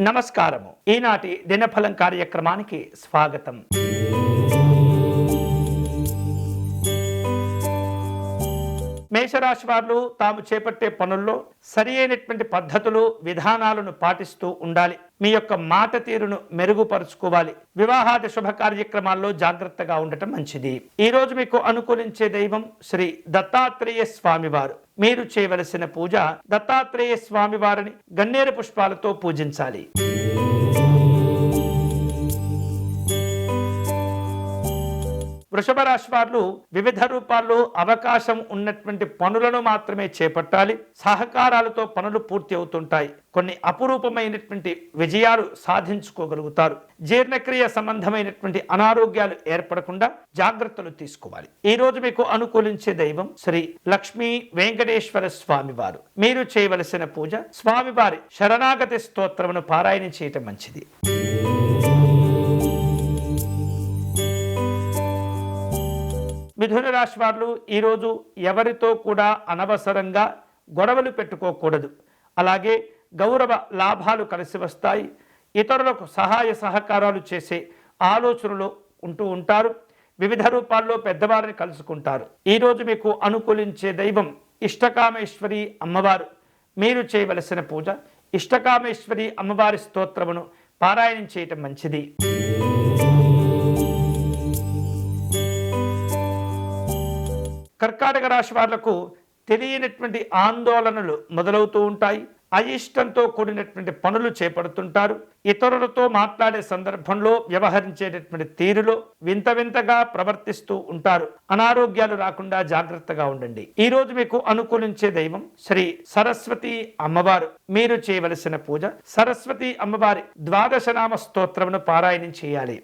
నమస్కారము. ఈనాటి దినఫలం కార్యక్రమానికి స్వాగతం. మేషరాశి వారు తాము చేపట్టే పనుల్లో సరి అయినటువంటి పద్ధతులు విధానాలను పాటిస్తూ ఉండాలి. మీ యొక్క మాట తీరును మెరుగుపరుచుకోవాలి. వివాహాది శుభ కార్యక్రమాల్లో జాగ్రత్తగా ఉండటం మంచిది. ఈరోజు మీకు అనుకూలించే దైవం శ్రీ దత్తాత్రేయ స్వామివారు మీరు చేయవలసిన పూజ దత్తాత్రేయ స్వామివారిని గన్నేరు పుష్పాలతో పూజించాలి. వృషభ రాశి వారు వివిధ రూపాల్లో అవకాశం ఉన్నటువంటి పనులను మాత్రమే చేపట్టాలి. సహకారాలతో పనులు పూర్తి అవుతుంటాయి. కొన్ని అపురూపమైనటువంటి విజయాలు సాధించుకోగలుగుతారు. జీర్ణక్రియ సంబంధమైనటువంటి అనారోగ్యాలు ఏర్పడకుండా జాగ్రత్తలు తీసుకోవాలి. ఈ రోజు మీకు అనుకూలించే దైవం శ్రీ లక్ష్మీ వెంకటేశ్వర స్వామి వారు మీరు చేయవలసిన పూజ స్వామివారి శరణాగతి స్తోత్రమును పారాయణ చేయటం మంచిది. మిథున రాశి ఈరోజు ఎవరితో కూడా అనవసరంగా గొడవలు పెట్టుకోకూడదు. అలాగే గౌరవ లాభాలు కలిసి వస్తాయి. ఇతరులకు సహాయ సహకారాలు చేసే ఆలోచనలు ఉంటూ ఉంటారు. వివిధ రూపాల్లో పెద్దవారిని కలుసుకుంటారు. ఈరోజు మీకు అనుకూలించే దైవం ఇష్టకామేశ్వరి అమ్మవారు. మీరు చేయవలసిన పూజ ఇష్టకామేశ్వరి అమ్మవారి స్తోత్రమును పారాయణం చేయటం మంచిది. కర్కాటక రాశి వాళ్ళకు తెలియనటువంటి ఆందోళనలు మొదలవుతూ ఉంటాయి. అయిష్టంతో కూడినటువంటి పనులు చేపడుతుంటారు. ఇతరులతో మాట్లాడే సందర్భంలో వ్యవహరించేటటువంటి తీరులో వింత వింతగా ప్రవర్తిస్తూ ఉంటారు. అనారోగ్యాలు రాకుండా జాగ్రత్తగా ఉండండి. ఈ రోజు మీకు అనుకూలించే దైవం శ్రీ సరస్వతి అమ్మవారు. మీరు చేయవలసిన పూజ సరస్వతి అమ్మవారి ద్వాదశనామ స్తోత్రమును పారాయణం చేయాలి.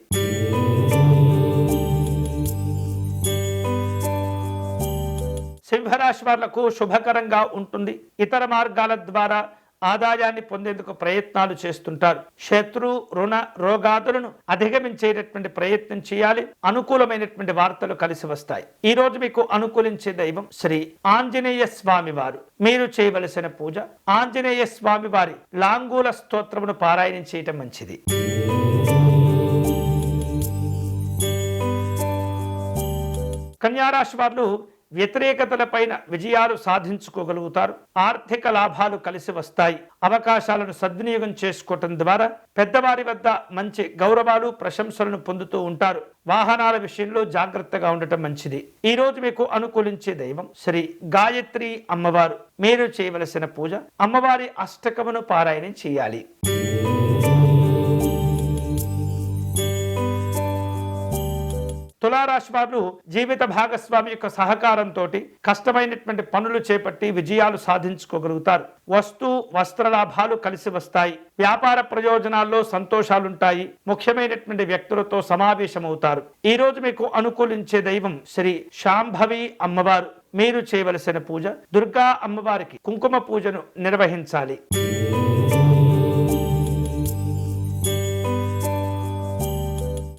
రాశి వాళ్ళకు శుభకరంగా ఉంటుంది. ఇతర మార్గాల ద్వారా ఆదాయాన్ని పొందేందుకు ప్రయత్నాలు చేస్తుంటారు. శత్రు రుణ రోగాదులను అధిగమించేటటువంటి ప్రయత్నం చేయాలి. అనుకూలమైనటువంటి వార్తలు కలిసి వస్తాయి. ఈ రోజు మీకు అనుకూలించే దైవం శ్రీ ఆంజనేయ స్వామి వారు మీరు చేయవలసిన పూజ ఆంజనేయ స్వామి వారి లాంగూల స్తోత్రమును పారాయణం చేయటం మంచిది. కన్యారాశి వారు వ్యతిరేకతల పైన విజయాలు సాధించుకోగలుగుతారు. ఆర్థిక లాభాలు కలిసి వస్తాయి. అవకాశాలను సద్వినియోగం చేసుకోవటం ద్వారా పెద్దవారి వద్ద మంచి గౌరవాలు ప్రశంసలను పొందుతూ ఉంటారు. వాహనాల విషయంలో జాగ్రత్తగా ఉండటం మంచిది. ఈ రోజు మీకు అనుకూలించే దైవం శ్రీ గాయత్రి అమ్మవారు. మీరు చేయవలసిన పూజ అమ్మవారి అష్టకమును పారాయణం చేయాలి. తులారాశి వారు జీవిత భాగస్వామి యొక్క సహకారంతో కష్టమైనటువంటి పనులు చేపట్టి విజయాలు సాధించుకోగలుగుతారు. వస్తు వస్త్ర లాభాలు కలిసి వస్తాయి. వ్యాపార ప్రయోజనాల్లో సంతోషాలుంటాయి. ముఖ్యమైనటువంటి వ్యక్తులతో సమావేశమవుతారు. ఈ రోజు మీకు అనుకూలించే దైవం శ్రీ శాంభవి అమ్మవారు. మీరు చేయవలసిన పూజ దుర్గా అమ్మవారికి కుంకుమ పూజను నిర్వహించాలి.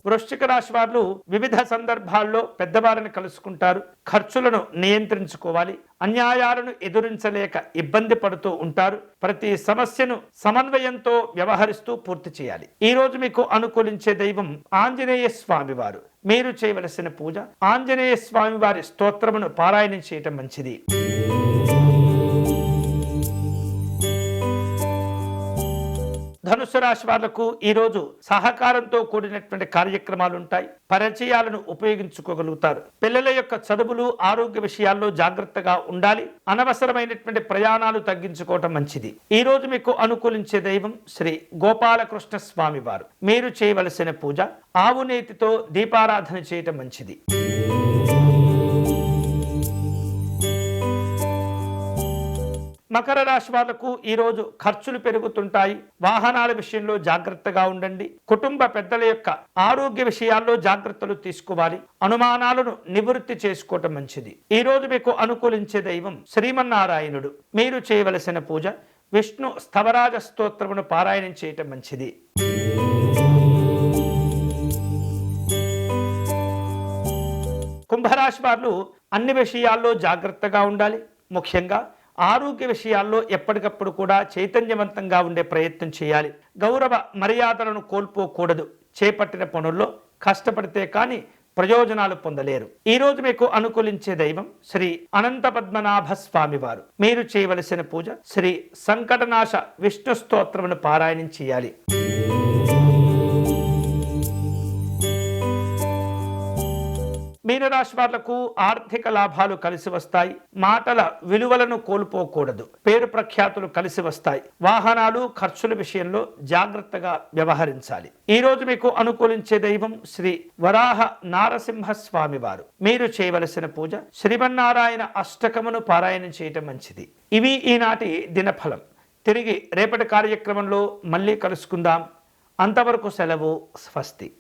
వృశ్చిక రాశి వారు వివిధ సందర్భాల్లో పెద్దవారిని కలుసుకుంటారు. ఖర్చులను నియంత్రించుకోవాలి. అన్యాయాలను ఎదురించలేక ఇబ్బంది పడుతూ ఉంటారు. ప్రతి సమస్యను సమన్వయంతో వ్యవహరిస్తూ పూర్తి చేయాలి. ఈ రోజు మీకు అనుకూలించే దైవం ఆంజనేయ స్వామి వారు మీరు చేయవలసిన పూజ ఆంజనేయ స్వామి వారి స్తోత్రమును పారాయణం చేయటం మంచిది. ధనుసు రాశి వాళ్ళకు ఈరోజు సహకారంతో కూడినటువంటి కార్యక్రమాలు ఉంటాయి. పరిచయాలను ఉపయోగించుకోగలుగుతారు. పిల్లల యొక్క చదువులు ఆరోగ్య విషయాల్లో జాగ్రత్తగా ఉండాలి. అనవసరమైనటువంటి ప్రయాణాలు తగ్గించుకోవటం మంచిది. ఈ రోజు మీకు అనుకూలించే దైవం శ్రీ గోపాలకృష్ణ స్వామి వారు. మీరు చేయవలసిన పూజ ఆవు నేతితో దీపారాధన చేయటం మంచిది. మకర రాశి వాళ్ళకు ఈరోజు ఖర్చులు పెరుగుతుంటాయి. వాహనాల విషయంలో జాగ్రత్తగా ఉండండి. కుటుంబ పెద్దల యొక్క ఆరోగ్య విషయాల్లో జాగ్రత్తలు తీసుకోవాలి. అనుమానాలను నివృత్తి చేసుకోవటం మంచిది. ఈ రోజు మీకు అనుకూలించే దైవం శ్రీమన్నారాయణుడు. మీరు చేయవలసిన పూజ విష్ణు స్థవరాజ స్తోత్రమును పారాయణం చేయటం మంచిది. కుంభరాశి వారు అన్ని విషయాల్లో జాగ్రత్తగా ఉండాలి. ముఖ్యంగా ఆరోగ్య విషయాల్లో ఎప్పటికప్పుడు కూడా చైతన్యవంతంగా ఉండే ప్రయత్నం చేయాలి. గౌరవ మర్యాదలను కోల్పోకూడదు. చేపట్టిన పనుల్లో కష్టపడితే కానీ ప్రయోజనాలు పొందలేరు. ఈ రోజు మీకు అనుకూలించే దైవం శ్రీ అనంత పద్మనాభ స్వామివారు మీరు చేయవలసిన పూజ శ్రీ సంకటనాశ విష్ణు స్తోత్రమును పారాయణం చేయాలి. మీనరాశి వాళ్ళకు ఆర్థిక లాభాలు కలిసి వస్తాయి. మాటల విలువలను కోల్పోకూడదు. పేరు ప్రఖ్యాతులు కలిసి వస్తాయి. వాహనాలు ఖర్చుల విషయంలో జాగ్రత్తగా వ్యవహరించాలి. ఈ రోజు మీకు అనుకూలించే దైవం శ్రీ వరాహ నారసింహ స్వామి వారు మీరు చేయవలసిన పూజ శ్రీమన్నారాయణ అష్టకమును పారాయణం చేయటం మంచిది. ఇవి ఈనాటి దినఫలం. తిరిగి రేపటి కార్యక్రమంలో మళ్ళీ కలుసుకుందాం. అంతవరకు సెలవు స్వస్తి.